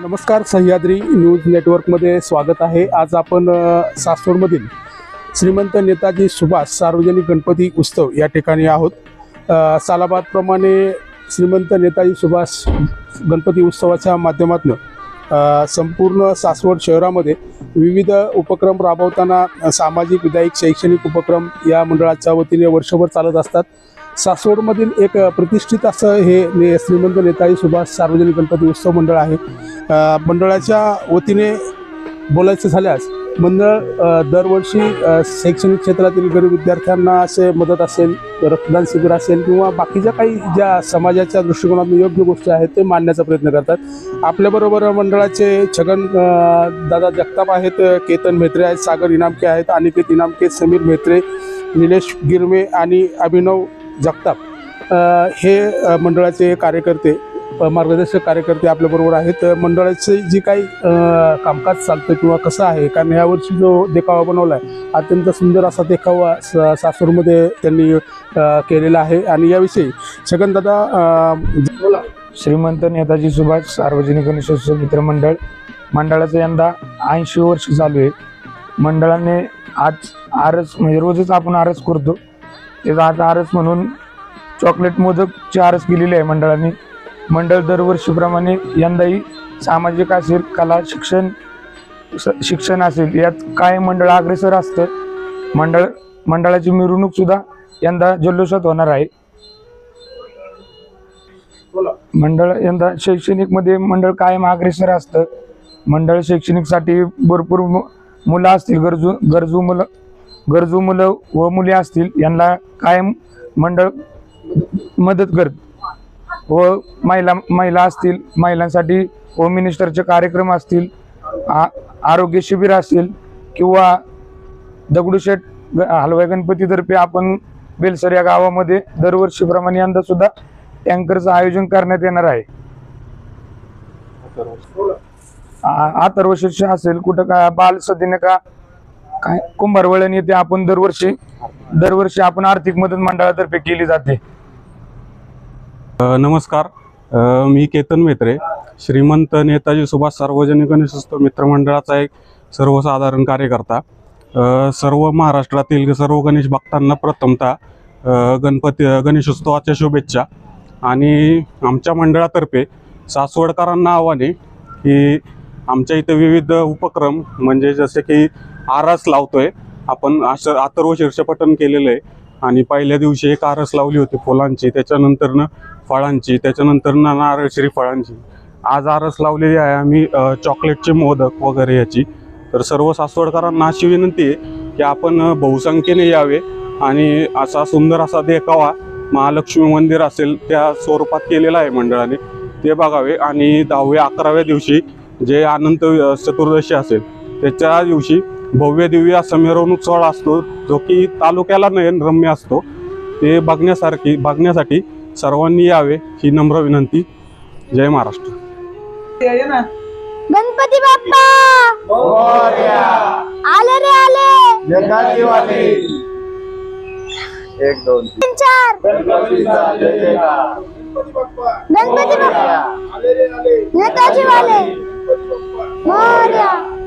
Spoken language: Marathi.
नमस्कार सह्याद्री न्यूज नेटवर्कमध्ये स्वागत आहे. आज आपण सासवडमधील श्रीमंत नेताजी सुभाष सार्वजनिक गणपती उत्सव या ठिकाणी आहोत. सालाबादप्रमाणे श्रीमंत नेताजी सुभाष गणपती उत्सवाच्या माध्यमातून संपूर्ण सासवड शहरामध्ये विविध उपक्रम राबवताना सामाजिक विधायक शैक्षणिक उपक्रम या मंडळाच्या वतीने वर्षभर चालत असतात. सासवडमधील एक प्रतिष्ठित असं हे ने श्रीमंत नेताजी सुभाष सार्वजनिक गणपती उत्सव मंडळ आहे. मंडळाच्या वतीने बोलायचं झाल्यास मंडळ दरवर्षी शैक्षणिक क्षेत्रातील गरीब विद्यार्थ्यांना असे मदत असेल रक्तदान शिबिर असेल किंवा बाकीच्या काही ज्या समाजाच्या दृष्टिकोनातून योग्य गोष्टी आहेत ते मांडण्याचा प्रयत्न करतात. आपल्याबरोबर मंडळाचे छगन दादा जगताप आहेत केतन म्हेत्रे आहेत सागर इनामके आहेत अनिकेत इनामके समीर म्हेत्रे निलेश गिरमे आणि अभिनव जगताप हे मंडळाचे कार्यकर्ते मार्गदर्शक कार्यकर्ते आपल्याबरोबर आहेत. मंडळाचे जी काही कामकाज चालतं किंवा कसं आहे कारण यावर्षी जो देखावा बनवला आहे अत्यंत सुंदर असा देखावा स सासूरमध्ये त्यांनी केलेला आहे. आणि याविषयी छगनदादा बोला. श्रीमंत नेताजी सुभाष सार्वजनिक गणेशोत्सव मित्र मंडळ मंडळाचं यंदा ऐंशी वर्ष चालू आहे. मंडळाने आज आरस म्हणजे रोजच आपण आरस करतो. त्याचा आज आरस म्हणून चॉकलेट मोदकची आरस केलेली आहे मंडळाने. मंडळ दरवर्षीप्रमाणे यंदाही सामाजिक असेल कला शिक्षण शिक्षण असेल यात काय मंडळ अग्रेसर असतं? मंडळ मंडळाची मिरवणूक सुद्धा यंदा जल्लोषात होणार आहे. मंडळ यंदा शैक्षणिकमध्ये मंडळ कायम अग्रेसर असतं. मंडळ शैक्षणिकसाठी भरपूर मुलं असतील गरजू गरजू मुलं गरजू मुलं व मुली असतील यांना कायम मंडळ मदत करत व महिला महिला असतील महिलांसाठी होम मिनिस्टरचे कार्यक्रम असतील आ- आरोग्य शिबिर असतील किंवा दगडूशेठ हलवाई गणपतीतर्फे आपण बेलसर या गावामध्ये दरवर्षीप्रमाणे यंदा सुद्धा टँकरचं आयोजन करण्यात येणार आहे. अथर्व. असेल कुठं का बाल सदीने का काय कुंभारवळण येथे आपण दरवर्षी दरवर्षी आपण आर्थिक मदत मंडळातर्फे केली जाते. नमस्कार. अ, मी केतन मेत्रे श्रीमंत नेताजी सुभाष सार्वजनिक गणेशोत्सव मित्रमंडळाचा एक सर्वसाधारण कार्यकर्ता. अ, सर्व महाराष्ट्रातील सर्व गणेश भक्तांना प्रथमतः अ, गणपती गणेशोत्सवाच्या शुभेच्छा. आणि आमच्या मंडळातर्फे सासवडकरांना आव्हाने की आमच्या इथे विविध उपक्रम म्हणजे जसे की आरास लावतोय. आपण असं अथर्व शीर्षपठण केलेलं आहे. आणि पहिल्या दिवशी एक आरस लावली होती फुलांची. त्याच्यानंतरनं फळांची. त्याच्यानंतर नारळश्री फळांची आज आरस लावलेली आहे आम्ही चॉकलेटचे मोदक वगैरे याची. तर सर्व सासवडकरांना अशी विनंती आहे की आपण बहुसंख्येने यावे आणि असा सुंदर असा देखावा महालक्ष्मी मंदिर असेल त्या स्वरूपात केलेला आहे मंडळाने. ते बघावे आणि दहाव्या अकराव्या दिवशी जे अनंत चतुर्दशी असेल त्याच्या दिवशी भव्य दिव्य असा मिरवणूक सोहळा असतो जो की तालुक्याला नयन रम्य असतो. ते बघण्यासारखी बघण्यासाठी सर्वांनी यावे ही नम्र विनंती. जय महाराष्ट्र. गणपती बाप्पा! आले रे आले! एक दोन तीन. चार! गणपती बाप्पा! नेताजी वाले मोरया!